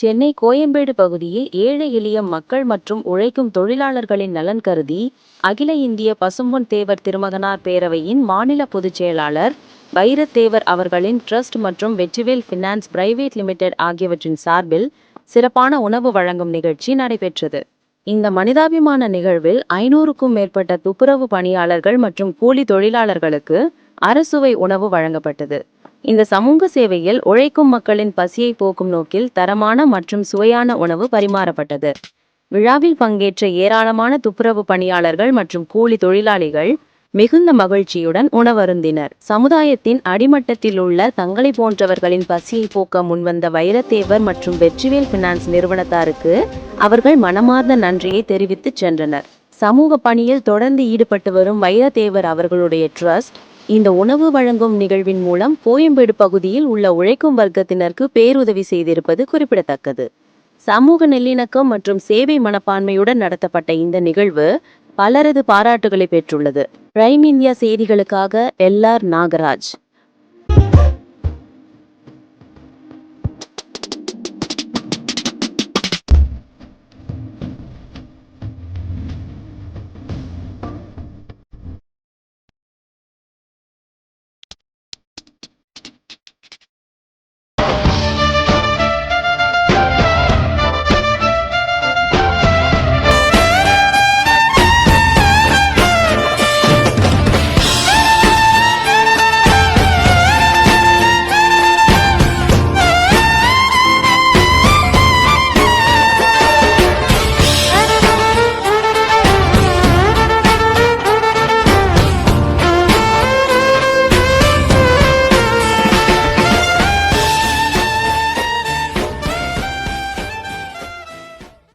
சென்னை கோயம்பேடு பகுதியில் ஏழை எளிய மக்கள் மற்றும் உழைக்கும் தொழிலாளர்களின் நலன் கருதி அகில இந்திய பசும்பொன் தேவர் திருமகனார் பேரவையின் மாநில பொதுச் செயலாளர் வைரத்தேவர் அவர்களின் டிரஸ்ட் மற்றும் வெற்றிவேல் பினான்ஸ் பிரைவேட் லிமிடெட் ஆகியவற்றின் சார்பில் சிறப்பான உணவு வழங்கும் நிகழ்ச்சி நடைபெற்றது. இந்த மனிதாபிமான நிகழ்வில் ஐநூறுக்கும் மேற்பட்ட துப்புரவு பணியாளர்கள் மற்றும் கூலி தொழிலாளர்களுக்கு அரசுவை உணவு வழங்கப்பட்டது. இந்த சமூக சேவையில் உழைக்கும் மக்களின் பசியை போக்கும் நோக்கில் தரமான மற்றும் சுவையான உணவு பரிமாறப்பட்டது. விழாவில் பங்கேற்ற ஏராளமான துப்புரவு பணியாளர்கள் மற்றும் கூலி தொழிலாளிகள் மிகுந்த மகிழ்ச்சியுடன் உணவருந்தினர். சமுதாயத்தின் அடிமட்டத்தில் உள்ள தங்களை போன்றவர்களின் பசியை போக்க முன்வந்த வைரத்தேவர் மற்றும் வெற்றிவேல் பினான்ஸ் நிறுவனத்தாருக்கு அவர்கள் மனமார்ந்த நன்றியை தெரிவித்துச் சென்றனர். சமூக பணியில் தொடர்ந்து ஈடுபட்டு வரும் வைரத்தேவர் அவர்களுடைய ட்ரஸ்ட் இந்த உணவு வழங்கும் நிகழ்வின் மூலம் கோயம்பேடு பகுதியில் உள்ள உழைக்கும் வர்க்கத்தினருக்கு பேருதவி செய்திருப்பது குறிப்பிடத்தக்கது. சமூக நல்லிணக்கம் மற்றும் சேவை மனப்பான்மையுடன் நடத்தப்பட்ட இந்த நிகழ்வு பலரது பாராட்டுகளை பெற்றுள்ளது. பிரைம் இந்தியா செய்திகளுக்காக எல். ஆர். நாகராஜ்